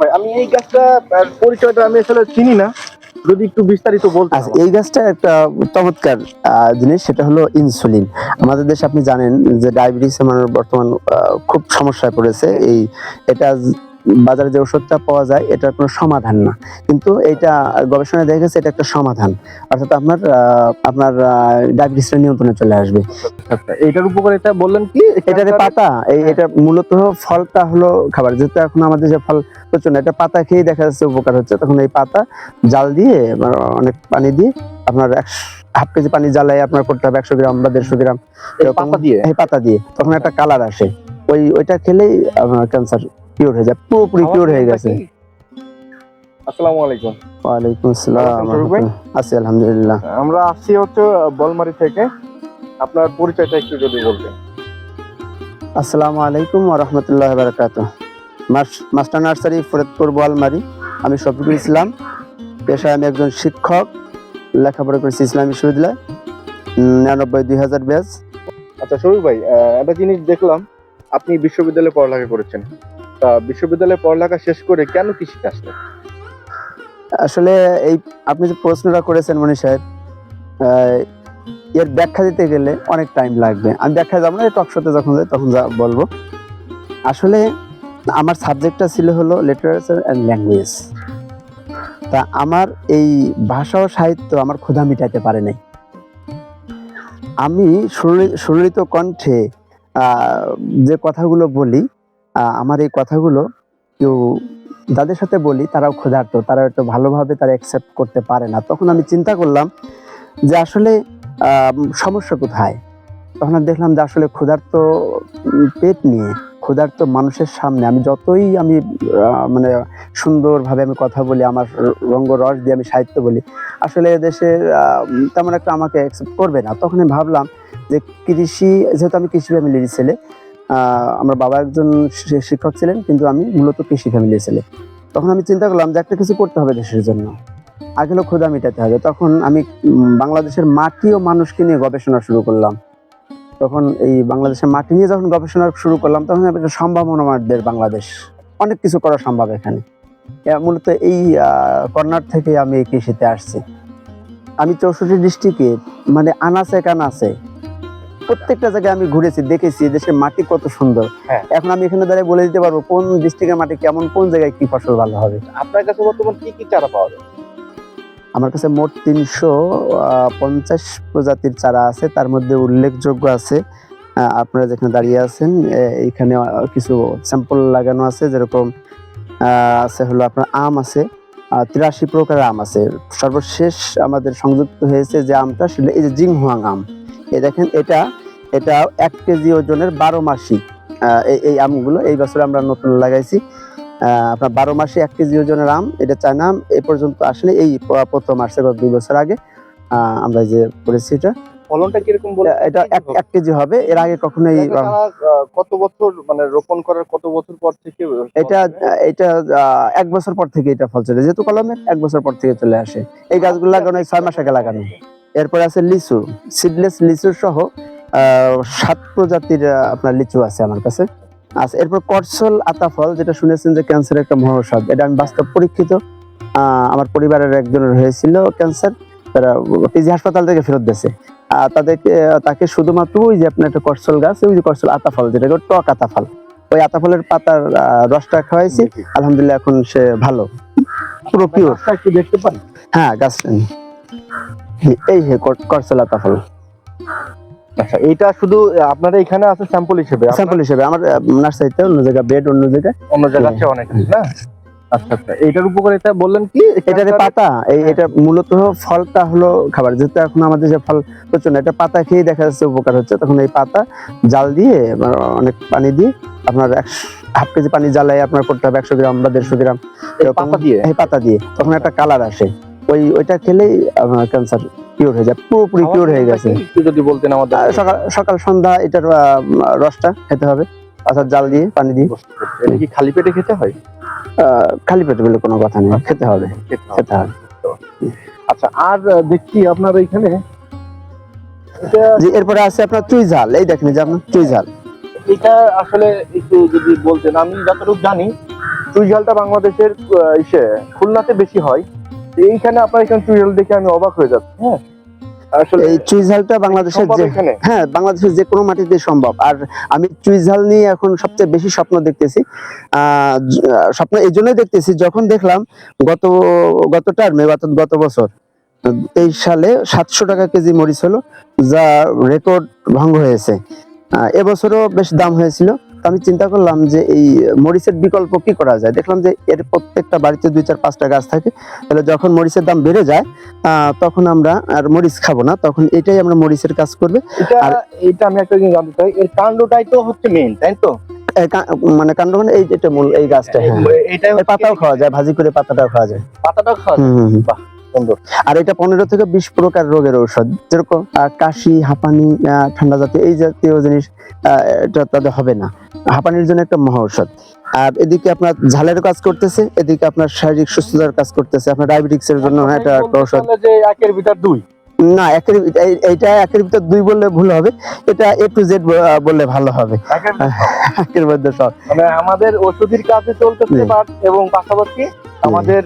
ভাই আমি এই গাছটা পরিচয়টা আমি আসলে চিনি না। যদি একটু বিস্তারিত বলতে আচ্ছা এই গাছটা একটা চমৎকার আহ, জিনিস সেটা হলো ইনসুলিন। আমাদের দেশে আপনি জানেন যে ডায়াবেটিস আমার বর্তমান আহ, খুব সমস্যায় পড়েছে। এই এটা বাজারে যে ওষুধটা পাওয়া যায় এটার কোনো সমাধান না। কিন্তু এটা গবেষণায় দেখা গেছে এটা একটা সমাধান। অর্থাৎ আপনার আপনার ডায়াবেটিসটা নিয়ন্ত্রণে চলে আসবে। আচ্ছা এইটার উপকারিতা বললেন কি? এটারে পাতা এই এটা মূলত ফলটা হলো খাবার। যেহেতু এখন আমাদের যে ফল প্রচণ্ড এটা পাতা খেয়ে দেখা যাচ্ছে উপকার হচ্ছে। তখন এই পাতা জাল দিয়ে অনেক পানি দিয়ে আপনার একশো হাফ কেজি পানি জ্বালায় আপনার করতে হবে একশো গ্রাম বা দেড়শো গ্রাম পাতা দিয়ে? পাতা দিয়ে। তখন একটা কালার আসে। ওই ওইটা খেলেই আপনার ক্যান্সার পিওর হয়ে যায় পুরোপুরি পিওর হয়ে গেছে। আসসালামু আলাইকুম। ওয়ালাইকুম আসসালাম ভাই? আছি আলহামদুলিল্লাহ। আমরা আসছি হচ্ছে বলমারি থেকে। আপনার পরিচয়টা একটু যদি বলতেন। আসসালামু আলাইকুম ওয়া রাহমাতুল্লাহি ওয়া বারাকাতুহু। মাস্টার নার্সারি ফরিদপুর বোয়ালমারি আমি শফিকুল ইসলাম। পেশায় আমি একজন শিক্ষক। লেখাপড়া করেছি ইসলাম বিশ্ববিদ্যালয়। নিরানব্বই দুই হাজার ব্যাচ। আচ্ছা শরীফ ভাই একটা জিনিস দেখলাম। আপনি বিশ্ববিদ্যালয়ে পড়ালেখা করেছেন। বিশ্ববিদ্যালয়ে পড়ালেখা শেষ করে কেন আসলেন? আসলে এই আপনি যে প্রশ্নটা করেছেন মনি সাহেব এর ব্যাখ্যা দিতে গেলে অনেক টাইম লাগবে। আমি ব্যাখ্যা যাব না টক শোতে যখন যাই তখন যা বলব। আসলে আমার সাবজেক্টটা ছিল হলো লিটারেচার অ্যান্ড ল্যাঙ্গুয়েজ তা আমার এই ভাষা ও সাহিত্য আমার ক্ষুধা মিটাতে পারে নাই। আমি সুললিত কণ্ঠে যে কথাগুলো বলি আমার এই কথাগুলো কেউ যাদের সাথে বলি, তারাও ক্ষুধার্ত, তারা একটু ভালোভাবে তারা অ্যাকসেপ্ট করতে পারে না। তখন আমি চিন্তা করলাম যে আসলে সমস্যা কোথায়? তখন আমি দেখলাম যে আসলে ক্ষুধার্ত পেট নিয়ে, ক্ষুধার্ত মানুষের সামনে আমি যতই আমি মানে সুন্দরভাবে আমি কথা বলি, আমার রঙ্গ রস দিয়ে আমি সাহিত্য বলি, আসলে দেশের তেমন একটা আমাকে অ্যাকসেপ্ট করবে না। তখন আমি ভাবলাম যে কৃষি, যেহেতু আমি কৃষি ফ্যামিলির ছেলে আমার বাবা একজন শিক্ষক ছিলেন, কিন্তু আমি মূলত কৃষি ফ্যামিলির ছেলে তখন আমি চিন্তা করলাম যে একটা কিছু করতে হবে দেশের জন্য। আগে হলো ক্ষুদা মেটাতে হবে। তখন আমি বাংলাদেশের মাটি ও মানুষকে নিয়ে গবেষণা শুরু করলাম। তখন এই বাংলাদেশের মাটি নিয়ে যখন গবেষণা শুরু করলাম, তখন আমি একটা সম্ভাবনা আমাদের বাংলাদেশ। অনেক কিছু করা সম্ভব এখানে। মূলত এই কর্নার থেকে আমি কৃষিতে আসছি। আমি চৌষট্টি ডিস্ট্রিক্টে মানে আনাচে কানাচে প্রত্যেকটা জায়গায় আমি ঘুরেছি দেখেছি দেশের মাটি কত সুন্দর। হ্যাঁ। এখন আমি এখানে দাঁড়িয়ে বলে দিতে পারব কোন ডিস্ট্রিক্টের মাটি কেমন কোন জায়গায় কি ফসল ভালো হবে। আপনার কাছে বর্তমান কি কি চারা পাওয়া যায়? আমার কাছে মোট তিনশো পঞ্চাশ প্রজাতির চারা আছে তার মধ্যে উল্লেখযোগ্য আছে। আপনারা যেখানে দাঁড়িয়ে আছেন এইখানে কিছু স্যাম্পল লাগানো আছে যেরকম আহ, আছে হলো আপনার আম আছে তিরাশি প্রকারের আম আছে। সর্বশেষ আমাদের সংযুক্ত হয়েছে যে আমটা সেটা এই যে জিংহুয়াং আম। এই দেখেন এটা এটা এক কেজি ওজনের বারো মাসি। এই আমগুলো এই বছর আমরা নতুন লাগাইছি। আপনার বারো মাসে এক কেজি ওজনের আম এটা চায়না আম এ পর্যন্ত আসলে এই প্রথম আসছে গত দুই বছর আগে। আমরা যে করেছি এটা। ফলনটা কীরকম বলে? এটা এক এক কেজি হবে। এর আগে কখনোই কত বছর মানে রোপণ করার কত বছর পর থেকে এটা এটা এক বছর পর থেকে এটা ফল চলে। যেহেতু কলমের এক বছর পর থেকে চলে আসে। এই গাছগুলো লাগানো ছয় মাস আগে লাগানো। এরপরে আছে লিচু সিডলেস লিচু সহ আহ, সাত প্রজাতির আপনার লিচু আছে আমার কাছে। আচ্ছা এরপর করসল আতাফল যেটা শুনেছেন যে ক্যান্সারের একটা মহৌষধ এটা আমি বাস্তব পরীক্ষিত। আমার পরিবারের একজনের হয়েছিল ক্যান্সার তারা পিজি হাসপাতাল থেকে ফেরত দিয়েছে। তাদেরকে তাকে শুধুমাত্র ওই যে আপনার একটা করসল গাছ ওই যে করসল আতাফল যেটাকে টক আতাফল। ওই আতাফলের পাতার আহ, রসটা খাওয়াইছি। আলহামদুলিল্লাহ এখন সে ভালো। পুরো পিওর দেখতে পান? হ্যাঁ গাছ এই হে কর- করসল আতাফল আচ্ছা এটা শুধু আপনারা এখানে আছে স্যাম্পল হিসেবে? স্যাম্পল হিসেবে আমার নার্সারিতে অন্য জায়গায় বেড অন্য জায়গায়। অন্য জায়গার চেয়ে অনেক না? আচ্ছা আচ্ছা এইটার উপকারিতা বললেন কি? এটারে পাতা এই এটা মূলত ফলটা হলো খাবার যেহেতু এখন আমাদের যে ফল প্রচণ্ড এটা পাতা খেয়ে দেখা যাচ্ছে উপকার হচ্ছে। তখন এই পাতা জাল দিয়ে অনেক পানি দিয়ে আপনার হাফ কেজি পানি জ্বালায় আপনার করতে হবে একশো গ্রাম বা দেড়শো গ্রাম। পাতা দিয়ে? এই পাতা দিয়ে তখন একটা কালার আসে। ওই ওইটা খেলেই আপনার ক্যান্সার পিওর হয়ে যায় পুরোপুরি পিওর হয়ে গেছে। একটু যদি বলতেন আমাদের সকাল সকাল সন্ধ্যা এটার রসটা খেতে হবে অর্থাৎ জাল দিয়ে পানি দিয়ে। এটা কি খালি পেটে খেতে হয়? খালি পেটে বলে কোনো কথা নেই খেতে হবে খেতে হবে। আচ্ছা আর দেখছি আপনার এখানে যে এরপরে আছে আপনার চুই ঝাল এই দেখেন যে আপনার চুই ঝাল। এটা আসলে একটু যদি বলতেন আমি যতটুকু জানি চুইঝালটা বাংলাদেশের ইসে খুলনাতে বেশি হয়। এইখানে আপনার এখানে চুইঝাল দেখে আমি অবাক হয়ে যাচ্ছি হ্যাঁ? আসলে এই চুইঝালটা বাংলাদেশের যে হ্যাঁ বাংলাদেশের যে কোনো মাটিতে সম্ভব। আর আমি চুইঝাল নিয়ে এখন সবচেয়ে বেশি স্বপ্ন দেখতেছি। স্বপ্ন এই জন্যই দেখতেছি যখন দেখলাম গত গত টার্মে গত গত বছর তেইশ সালে সাতশো টাকা কেজি মরিচ হলো যা রেকর্ড ভঙ্গ হয়েছে। এবছরও বেশ দাম হয়েছিল। তো আমি চিন্তা করলাম যে এই মরিচের বিকল্প কি করা যায়? দেখলাম যে এর প্রত্যেকটা বাড়িতে দুই চার পাঁচটা গাছ থাকে। তাহলে যখন মরিচের দাম বেড়ে যায় তখন আমরা আর মরিচ খাব না। তখন এটাই আমরা মরিচের কাজ করবে। আর- এটা আমি একটা জিনিস জানতে চাই এর কাণ্ডটাই তো হচ্ছে মেন তাই তো? মানে কাণ্ড মানে এই এটা মূল এই গাছটা হ্যাঁ। পাতাও খাওয়া যায় ভাজি করে পাতাটাও খাওয়া যায়। পাতাটাও খাওয়া যায়। বাহ, সুন্দর। আর এটা পনেরো থেকে বিশ প্রকার রোগের ঔষধ যেরকম কাশি হাঁপানি ঠান্ডা জাতীয় এই জাতীয় জিনিস এটা তাদের হবে না। হাঁপানির জন্য একটা মহা ঔষধ। আর এদিকে আপনার ঝালের কাজ করতেছে এদিকে আপনার শারীরিক সুস্থতার কাজ করতেছে। আপনার ডায়াবেটিক্স এর জন্য এটা একটা ঔষধ। একের ভিতর দুই। না একের একের ভিতর দুই বললে ভুল হবে। এটা এ টু জেড বললে ভালো হবে। একের মধ্যে সব। মানে আমাদের ওষুধের কাজে চলতেছে এবং পাশাপাশি আমাদের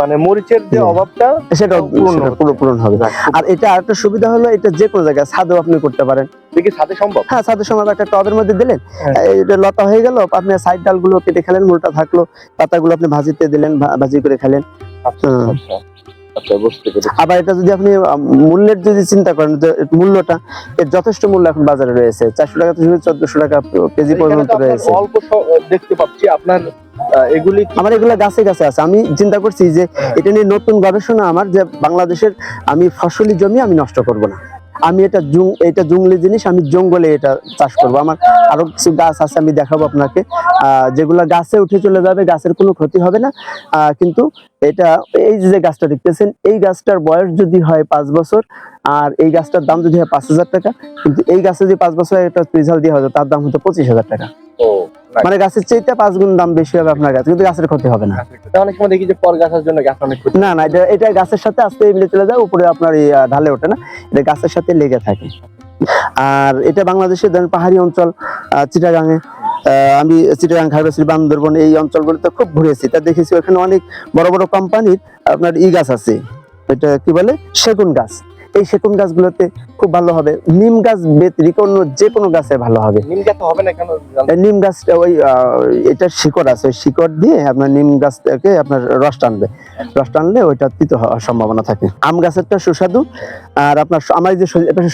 মানে মরিচের যে অভাবটা সেটা পূরণ পুরো পূরণ হবে। আর এটা আরেকটা সুবিধা হলো এটা যে কোনো জায়গায় ছাদেও আপনি করতে পারেন। দেখি ছাদে সম্ভব? হ্যাঁ ছাদে সম্ভব। একটা টবের মধ্যে দিলেন হ্যাঁ। এটা লতা হয়ে গেল আপনি সাইড ডালগুলো কেটে খেলেন মূলটা থাকল পাতাগুলো আপনি ভাজিতে দিলেন ভাজি করে খেলেন। আচ্ছা। আচ্ছা আবার এটা যদি আপনি মূল্যের যদি চিন্তা করেন মূল্যটা এর যথেষ্ট মূল্য এখন বাজারে রয়েছে। চারশো টাকা থেকে চোদ্দশো টাকা কেজি পর্যন্ত রয়েছে। অল্প দেখতে পাচ্ছি আপনার এগুলি আমার এগুলো গাছে গাছে আছে। আমি চিন্তা করছি যে হ্যাঁ। এটা নিয়ে নতুন গবেষণা আমার যে বাংলাদেশের আমি ফসলি জমি আমি নষ্ট করব না। আমি এটা জুং, এটা জঙ্গলি জিনিস, আমি জঙ্গলে এটা চাষ করব। আমার আরও কিছু গাছ আছে, আমি দেখাবো আপনাকে। যেগুলো গাছে উঠে চলে যাবে, গাছের কোনো ক্ষতি হবে না। কিন্তু এটা, এই যে গাছটা দেখতেছেন, এই গাছটার বয়স যদি হয় পাঁচ বছর, আর এই গাছটার দাম যদি হয় পাঁচ হাজার টাকা, কিন্তু এই গাছে যদি পাঁচ বছর একটা রিজাল্ট দিয়ে হতো তার দাম হতো পঁচিশ হাজার টাকা. মানে গাছের চাইতে পাঁচ গুণ দাম বেশি হবে আপনার গাছ কিন্তু গাছের ক্ষতি হবে না। অনেক সময় দেখি যে পর গাছের জন্য গাছ অনেক ক্ষতি না না এটা এটা গাছের সাথে আস্তে মিলে চলে যায় উপরে আপনার এই ঢালে ওঠে না এটা গাছের সাথে লেগে থাকে। আর এটা বাংলাদেশের ধরেন পাহাড়ি অঞ্চল চিটাগাঙে আমি চিটাগাং খাগড়াছড়ি বান্দরবন এই অঞ্চলগুলোতে খুব ঘুরেছি। তা দেখেছি ওখানে অনেক বড় বড় কোম্পানির আপনার ই গাছ আছে এটা কি বলে? সেগুন গাছ। এই সেগুন গাছগুলোতে খুব ভালো হবে। নিম গাছ ব্যতিরিক্ত অন্য যে কোনো গাছে ভালো হবে। নিম গাছ হবে না কেন? নিম গাছটা ওই এটা শিকড় আছে। শিকড় দিয়ে আপনার নিম গাছ থেকে আপনার রস টানবে। রস টানলে ওইটা তিতো হওয়ার সম্ভাবনা থাকে। আম গাছেরটা সুস্বাদু। আর আপনার আমার যে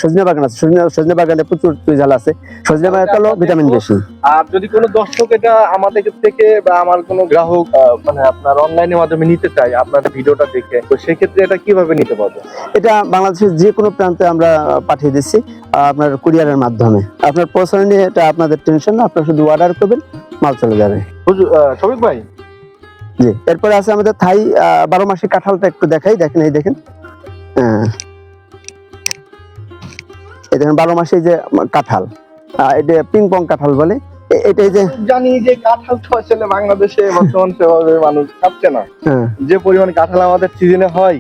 সজনে বাগান আছে। সজনে সজনে বাগানে প্রচুর চুইঝাল আছে। সজনে বাগানটা হলো ভিটামিন বেশি। আর যদি কোনো দর্শক এটা আমাদের থেকে বা আমার কোনো গ্রাহক মানে আপনার অনলাইনের মাধ্যমে নিতে চায় আপনার ভিডিওটা দেখে তো সেক্ষেত্রে এটা কীভাবে নিতে পারবে? এটা বাংলাদেশের যে কোনো প্রান্তে আমরা পাঠিয়ে দিচ্ছি আপনার কুরিয়ারের মাধ্যমে। আপনার পৌঁছানো নিয়ে এটা আপনাদের টেনশন না আপনার শুধু অর্ডার করবেন মাল চলে যাবে। শফিক ভাই? জি এরপরে আছে আমাদের থাই বারো মাসে কাঁঠালটা একটু দেখাই দেখেন এই দেখেন। হ্যাঁ। এই দেখেন বারো মাসে যে কাঁঠাল এটা পিং পং কাঁঠাল বলে। এ- এটা যে জানি যে কাঁঠাল তো আসলে বাংলাদেশে বর্তমান সেভাবে মানুষ খাচ্ছে না। হ্যাঁ, যে পরিমাণ কাঁঠাল আমাদের সিজনে হয়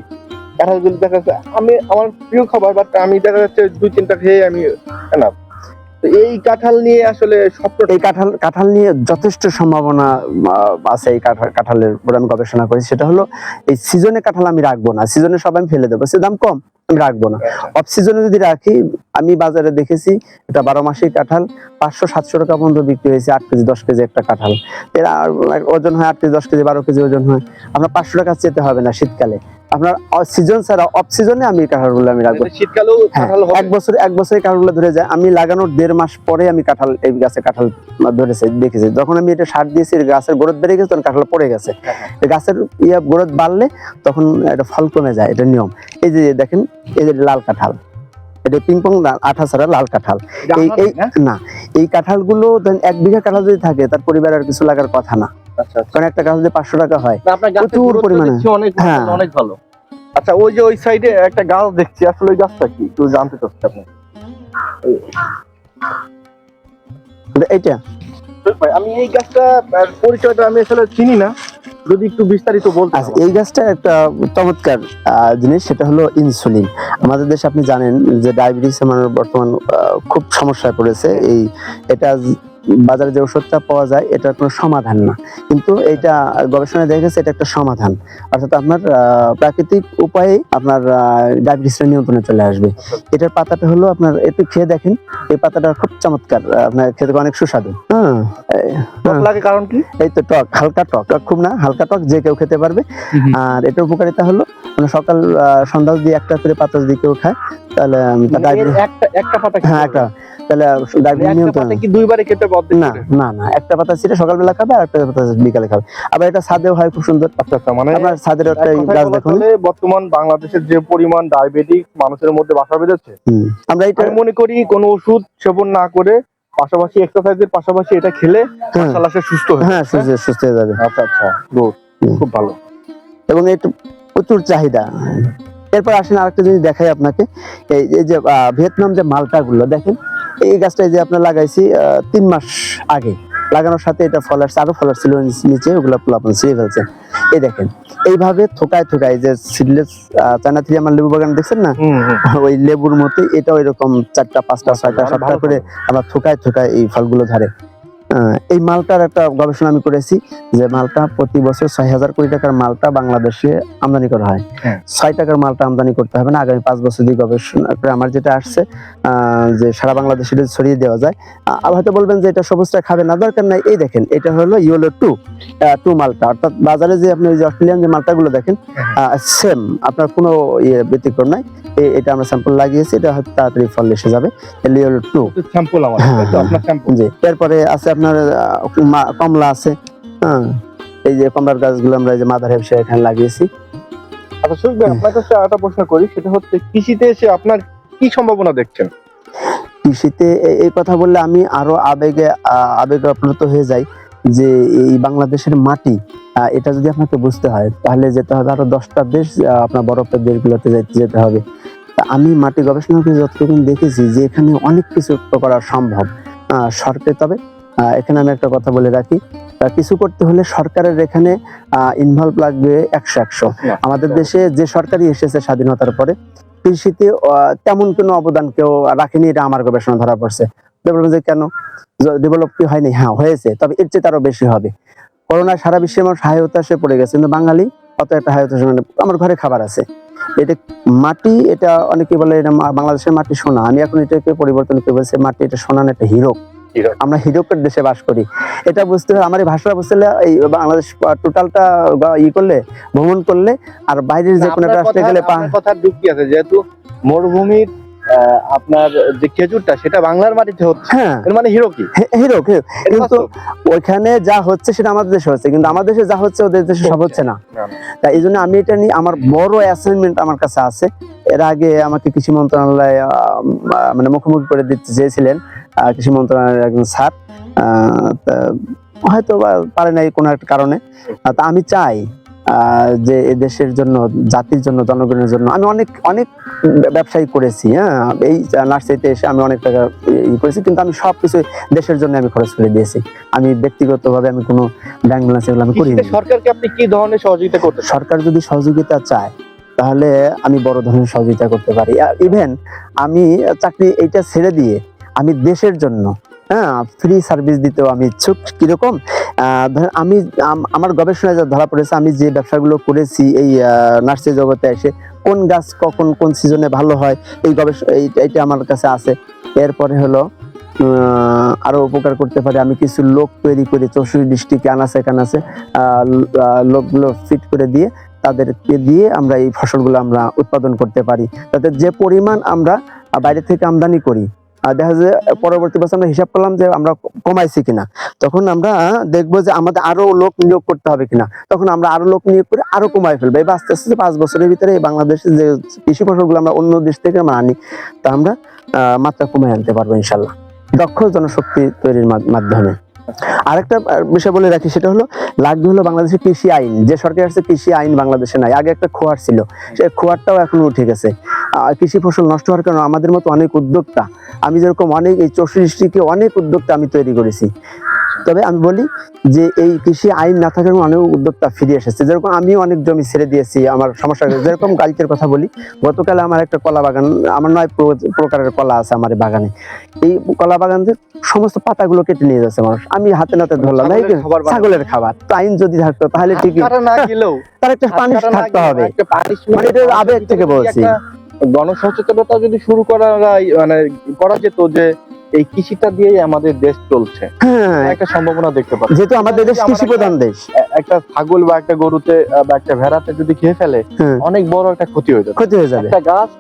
কাঁঠালগুলো দেখা যাচ্ছে, আমি, আমার প্রিয় খাবার বাট আমি দেখা যাচ্ছে দুই তিনটা খেয়ে আমি না এই কাঁঠাল নিয়ে আসলে স্বপ্ন এই কাঁঠাল কাঁঠাল নিয়ে যথেষ্ট সম্ভাবনা আছে এই কাঁঠাল, কাঁঠালের উপর আমি গবেষণা করেছি। সেটা হলো, এই সিজনে কাঁঠাল আমি রাখব না। সিজনে সব আমি ফেলে দেবো। সে দাম কম, আমি রাখব না। অফ সিজনে যদি রাখি, আমি বাজারে দেখেছি, এটা বারো মাসেই কাঁঠাল, পাঁচশো, সাতশো টাকা পর্যন্ত বিক্রি হয়েছে, আট কেজি, দশ কেজি একটা কাঁঠাল। এরা, ওজন হয় আট কেজি, দশ কেজি, বারো কেজি ওজন হয়। আপনার পাঁচশো টাকা চেতে হবে না শীতকালে। আপনার সিজন ছাড়া অফ সিজনে আমি কাঁঠালগুলো আমি রাখব। শীতকালেও হ্যাঁ, এক বছর এক বছরে কাঁঠালগুলো ধরে যায়। আমি লাগানোর দেড় মাস পরে আমি কাঁঠাল এই গাছে কাঁঠাল ধরেছে দেখেছি। যখন আমি এটা সার দিয়েছি গাছের গ্রোথ বেড়ে গেছে তখন কাঁঠাল পড়ে গেছে। গাছের ইয়া গ্রোথ বাড়লে তখন এটা ফল কমে যায় এটা নিয়ম। এই যে দেখেন এই যে লাল কাঁঠাল। এটা পিংপং আঠা ছাড়া লাল কাঁঠাল। এই এই হ্যাঁ? না এই কাঁঠালগুলো এক বিঘা কাঁঠাল যদি থাকে তার পরিবার আর কিছু লাগার কথা না। কারণ একটা কাঁঠাল যদি পাঁচশো টাকা হয় প্রচুর পরিমাণে। অনেক হ্যাঁ। অনেক ভালো। আচ্ছা ওই যে ওই সাইডে একটা গাছ দেখছি আসলে ওই গাছটা কি? একটু জানতে চাচ্ছি আপনি এইটা? আমি এই গাছটা পরিচয়টা আমি আসলে চিনি না। যদি একটু বিস্তারিত বলতে আচ্ছা এই গাছটা একটা চমৎকার আহ, জিনিস সেটা হলো ইনসুলিন। আমাদের দেশে আপনি জানেন যে ডায়াবেটিস আমার বর্তমান আহ, খুব সমস্যায় পড়েছে। এই এটা বাজারে যে ওষুধটা পাওয়া যায় এটার কোনো সমাধান না। কিন্তু এটা গবেষণায় দেখা গেছে এটা একটা সমাধান। অর্থাৎ আপনার প্রাকৃতিক উপায়ে আপনার ডায়াবেটিসটা নিয়ন্ত্রণে চলে আসবে। এটার পাতাটা হলো আপনার একটু খেয়ে দেখেন। এই পাতাটা খুব চমৎকার আপনার খেতে অনেক সুস্বাদু। হ্যাঁ টক লাগে কারণ কি? এই তো টক হালকা টক। টক খুব না হালকা টক যে কেউ খেতে পারবে। আর এটার উপকারিতা হলো মানে সকাল আহ, সন্ধ্যা যদি একটা করে পাতা যদি কেউ খায় তাহলে একটা একটা পাতা হ্যাঁ একটা। তাহলে ডায়াবেটিস নিয়ন্ত্রণ কি দুইবারে খেতে না না না একটা পাতা ছিটে সকালবেলা খাবে আর একটা পাতা বিকালে খাবে। আবার এটা ছাদেও হয় খুব সুন্দর। আচ্ছা আচ্ছা মানে আপনার ছাদের একটা গাছ দেখুন। বর্তমান বাংলাদেশের যে পরিমাণ ডায়াবেটিক মানুষের মধ্যে বাসা বেঁধেছে আমরা এটা মনে করি কোনো ওষুধ সেবন না করে পাশাপাশি এক্সারসাইজের পাশাপাশি এটা খেলে হ্যাঁ। মাশাআল্লাহ সে সুস্থ হয়ে হ্যাঁ যাবে। সুস্থ সুস্থ হয়ে যাবে। আচ্ছা আচ্ছা গুড খুব ভালো। এবং এটা প্রচুর চাহিদা। এরপর আসেন আরেকটা জিনিস দেখাই আপনাকে। এই যে ভিয়েতনাম যে মালটা গুলো দেখেন? এই গাছটা যে আপনার লাগাইছি তিন মাস আগে। লাগানোর সাথে এটা ফল আসছে আরও ফল আসছিল নিচে ওগুলো ফুল আপনি ছিঁড়ে ফেলছেন এই দেখেন এইভাবে থোকায় থোকায় যে সিডলেস চায়না থ্রি আমার লেবু বাগান দেখছেন না? ওই লেবুর মতো এটাও এরকম চারটা পাঁচটা ছয়টা ভালো, সাতটা করে আমরা থোকায় থোকায় এই ফলগুলো ধরে। এই মালটার একটা গবেষণা আমি করেছি যে মালটা প্রতি বছর ছয় হাজার কোটি টাকার মালটা বাংলাদেশে আমদানি করা হয়। হ্যাঁ। ছয় টাকার মালটা আমদানি করতে হবে না আগামী পাঁচ বছর দিয়ে গবেষণা করে আমার যেটা আসছে যে সারা বাংলাদেশে এটা ছড়িয়ে দেওয়া যায় হয়তো বলবেন যে এটা সবুজটা খাবে না দরকার নাই। এই দেখেন এটা হলো ইয়েলো টু টু মালটা। অর্থাৎ বাজারে যে আপনি ওই যে অস্ট্রেলিয়ান যে মালটাগুলো দেখেন সেম আপনার কোনো ইয়ে ব্যতিক্রম নাই। এটা আমরা স্যাম্পল লাগিয়েছি এটা হয়তো তাড়াতাড়ি ফল এসে যাবে। ইয়েলো টু স্যাম্পল আমার হ্যাঁ, জি। এরপরে আছে আপনার মা- কমলা আছে হ্যাঁ এই যে কমলার গাছগুলো আমরা এই যে মাদার হেপসে এখানে লাগিয়েছি। আচ্ছা সুখ আপনার কাছে একটা প্রশ্ন করি সেটা হচ্ছে কৃষিতে এসে আপনার কি সম্ভাবনা দেখছেন? কৃষিতে এই কথা বললে আমি আরও আবেগে আপ্লুত হয়ে যাই যে এই বাংলাদেশের মাটি এটা যদি আপনাকে বুঝতে হয় তাহলে যেতে হবে আরও দশটা দেশ আপনার বরফের দেশগুলোতে যেতে যেতে হবে। আমি মাটি গবেষণা করে যতটুকু দেখেছি যে এখানে অনেক কিছু করা সম্ভব আহ, সরকার তবে এখানে আমি একটা কথা বলে রাখি। কিছু করতে হলে সরকারের এখানে ইনভলভ লাগবে একশো একশো। আমাদের দেশে যে সরকারই এসেছে স্বাধীনতার পরে কৃষিতে তেমন কোনো অবদান কেউ রাখেনি এটা আমার গবেষণা ধরা পড়ছে। যে কেন? ডেভেলপ কি হয়নি? হ্যাঁ হয়েছে তবে এর চেয়ে আরও বেশি হবে। করোনা সারা বিশ্বে আমার সহায়তা সে পড়ে গেছে কিন্তু বাঙালি অত একটা সহায়তা মানে আমার ঘরে খাবার আছে। এটা মাটি এটা অনেকে বলে এটা বাংলাদেশের মাটি সোনা। আমি এখন এটাকে পরিবর্তন করে বলছি মাটি এটা সোনা না একটা হিরো। হীরক। আমরা হিরোকের দেশে বাস করি। এটা বুঝতে হবে আমার এই ভাষা বুঝতে হলে এই বাংলাদেশ টোটালটা ই করলে ভ্রমণ করলে আর বাইরের যে কোনো রাষ্ট্রে গেলে কথার যুক্তি আছে যেহেতু মরুভূমির আপনার যে খেজুরটা সেটা বাংলার মাটিতে হচ্ছে। হ্যাঁ। মানে হিরো কি? হিরো। কিন্তু ওইখানে যা হচ্ছে সেটা আমাদের দেশে হচ্ছে কিন্তু আমাদের দেশে যা হচ্ছে ওদের দেশে সব হচ্ছে না। তাই এই জন্য আমি এটা নিয়ে আমার বড় অ্যাসাইনমেন্ট আমার কাছে আছে। এর আগে আমাকে কৃষি মন্ত্রণালয় মানে মুখোমুখি করে দিতে চেয়েছিলেন। কৃষি মন্ত্রণালয়ের একজন স্যার হয়তো বা পারে নাই কোনো একটা কারণে। তা আমি চাই যে দেশের জন্য জাতির জন্য জনগণের জন্য আমি অনেক অনেক ব্যবসায়ী করেছি হ্যাঁ। এই নার্সারিতে এসে আমি অনেক টাকা ই করেছি কিন্তু আমি সব কিছু দেশের জন্য আমি খরচ করে দিয়েছি। আমি ব্যক্তিগতভাবে আমি কোনো ব্যাংক ব্যালেন্স এগুলো আমি করিনি। কৃষিতে সরকারকে আপনি কি ধরনের সহযোগিতা করতে সরকার যদি সহযোগিতা চায় তাহলে আমি বড় ধরনের সহযোগিতা করতে পারি। ইভেন আমি চাকরি এইটা ছেড়ে দিয়ে আমি দেশের জন্য হ্যাঁ ফ্রি সার্ভিস দিতেও আমি ইচ্ছুক। কীরকম? আমি আমার গবেষণায় যা ধরা পড়েছে আমি যে ব্যবসাগুলো করেছি এই নার্সারি জগতে এসে কোন গাছ কখন কোন সিজনে ভালো হয় এই গবেষণা এইটা আমার কাছে আছে। এরপরে হলো আহ, আরও উপকার করতে পারি আমি কিছু লোক তৈরি করে চৌষট্টি ডিস্ট্রিক্টে আনাচে কানাচে লোকগুলো ফিট করে দিয়ে তাদেরকে দিয়ে আমরা এই ফসলগুলো আমরা উৎপাদন করতে পারি। তাতে যে পরিমাণ আমরা বাইরে থেকে আমদানি করি দেখা যায় পরবর্তী বছর আমরা হিসাব করলাম যে আমরা কমাইছি কিনা। তখন আমরা দেখব যে আমাদের আরও লোক নিয়োগ করতে হবে কিনা। তখন আমরা আরও লোক নিয়োগ করে আরও কমাই ফেলব। এবার আস্তে আস্তে পাঁচ বছরের ভিতরে এই বাংলাদেশের যে কৃষি ফসলগুলো আমরা অন্য দেশ থেকে আমরা আনি তা আমরা আহ, মাত্রা কমাই আনতে পারব ইনশাল্লাহ। দক্ষ জনশক্তি তৈরির মাধ- মাধ্যমে। আরেকটা বিষয় বলে রাখি, সেটা হলো, লাগবে হলো বাংলাদেশের কৃষি আইন। যে সরকার আছে কৃষি আইন বাংলাদেশে নাই। আগে একটা খোয়ার ছিল। সেই খোয়ারটাও এখন উঠে গেছে। কৃষি ফসল নষ্ট হওয়ার কারণে আমাদের মতো অনেক উদ্যোক্তা, আমি যেরকম অনেক এই চৌষট্টি ডিস্ট্রিক্টে অনেক উদ্যোক্তা আমি তৈরি করেছি। তবে আমি বলি যে এই কৃষি আইন না থাকার অনেক উদ্যোক্তা ফিরে এসেছে। যেরকম আমি অনেক জমি ছেড়ে দিয়েছি আমার সমস্যা যেরকম গালিতের কথা বলি গতকাল আমার একটা কলা বাগান আমার নয় প্রকারের কলা আছে আমার বাগানে। এই কলা বাগান সমস্ত পাতাগুলো কেটে নিয়ে যাচ্ছে মানুষ। আমি হাতে নাতে ধরলাম না ছাগলের খাবার। তো আইন যদি থাকতো তাহলে ঠিকই। হাতকাটা তার একটা পানি থাকতে হবে। মানে এটা আবেগ থেকে বলছি। গণসচেতনতা যদি শুরু করা যায়, মানে করা যেত যে এই কৃষিটা দিয়েই আমাদের দেশ চলছে। হ্যাঁ। একটা সম্ভাবনা দেখতে পাচ্ছি। যেহেতু আমাদের দেশ কৃষি প্রধান দেশ। একটা ছাগল বা একটা গরুতে বা একটা ভেড়াতে যদি খেয়ে ফেলে হ্যাঁ। অনেক বড় একটা ক্ষতি হয়ে যাবে। ক্ষতি হয়ে যাবে। একটা গাছ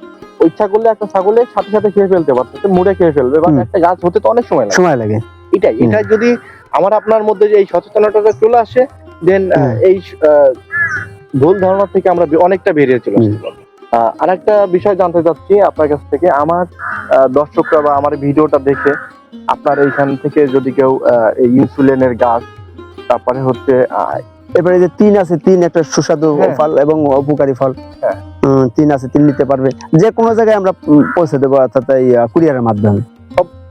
ইচ্ছা করলে একটা ছাগলের সাথে সাথে খেয়ে ফেলতে পারতেছে মুড়ে খেয়ে ফেলবে বা একটা গাছ হতে তো অনেক সময় লাগে। সময় লাগে। এটাই এটা যদি আমার আপনার মধ্যে যে এই সচেতনতাটা চলে আসে দেন এই ভুল ধারণা থেকে আমরা অনেকটা বেরিয়ে চলে আসতে। পারব। আর একটা বিষয় জানতে চাচ্ছি আপনার কাছ থেকে আমার দর্শকরা বা আমার ভিডিওটা দেখে আপনার এইখান থেকে যদি কেউ এই ইনসুলিনের গাছ তারপরে হচ্ছে এবারে যে তিন আছে তিন একটা সুস্বাদু হ্যাঁ। ফল এবং উপকারী ফল হ্যাঁ। তিন আছে তিন নিতে পারবে যে কোনো জায়গায় আমরা পৌঁছে দেবো অর্থাৎ এই কুরিয়ারের মাধ্যমে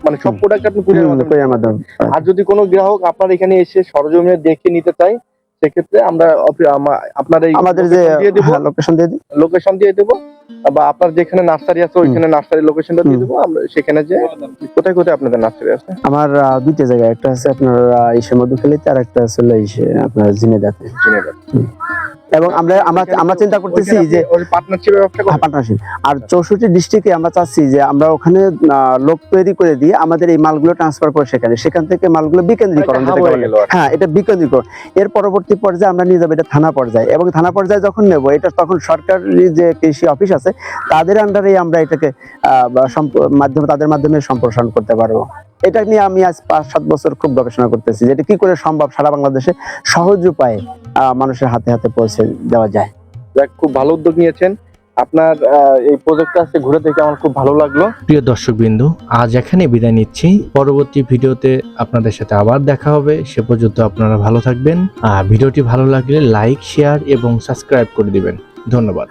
মানে সব। প্রোডাক্ট আপনি কুরিয়ারের মাধ্যমে আর যদি কোনো গ্রাহক আপনার এখানে এসে সরজমিনে দেখে নিতে চায় সেক্ষেত্রে আমরা আপনার এই আমাদের যে লোকেশন দিয়ে দিই। লোকেশন দিয়ে দেবো। বা আপনার যেখানে নার্সারি আছে ওইখানে নার্সারি লোকেশনটা দিয়ে দেবো। আমরা সেখানে যে কোথায় কোথায় আপনাদের নার্সারি আছে? আমার দুইটা জায়গায়। একটা আছে আপনার ইসে মধুখালীতে আর একটা আছে আপনার জিনেদাতে। জেনে রাখবেন। এবং আমরা আমরা আমরা চিন্তা করতেছি যে পার্টনারশিপ আর চৌষট্টি ডিস্ট্রিক্টে আমরা চাচ্ছি যে আমরা ওখানে লোক তৈরি করে দিয়ে আমাদের এই মালগুলো ট্রান্সফার করে সেখানে। সেখান থেকে মালগুলো বিকেন্দ্রীকরণ হয়ে। হ্যাঁ এটা বিকেন্দ্রীকরণ। এর পরবর্তী পর্যায়ে আমরা নিয়ে যাব এটা থানা পর্যায়ে। এবং থানা পর্যায়ে যখন নেব এটা তখন সরকারি যে কৃষি অফিস আছে তাদের আন্ডারে আমরা এটাকে মাধ্যমে তাদের মাধ্যমে সম্প্রসারণ করতে পারব। এটা নিয়ে আমি আজ পাঁচ সাত বছর খুব গবেষণা করতেছি যে এটা কি করে সম্ভব সারা বাংলাদেশে সহজ উপায়ে আহ, মানুষের হাতে হাতে পৌঁছে দেওয়া যায়। যাক, খুব ভালো উদ্যোগ নিয়েছেন। আপনার আহ, এই প্রজেক্টটা আজকে ঘুরে দেখে আমার খুব ভালো লাগল। প্রিয় দর্শকবৃন্দু আজ এখানে বিদায় নিচ্ছি। পরবর্তী ভিডিওতে আপনাদের সাথে আবার দেখা হবে। সে পর্যন্ত আপনারা ভালো থাকবেন। আর ভিডিওটি ভালো লাগলে লাইক শেয়ার এবং সাবস্ক্রাইব করে দিবেন। ধন্যবাদ।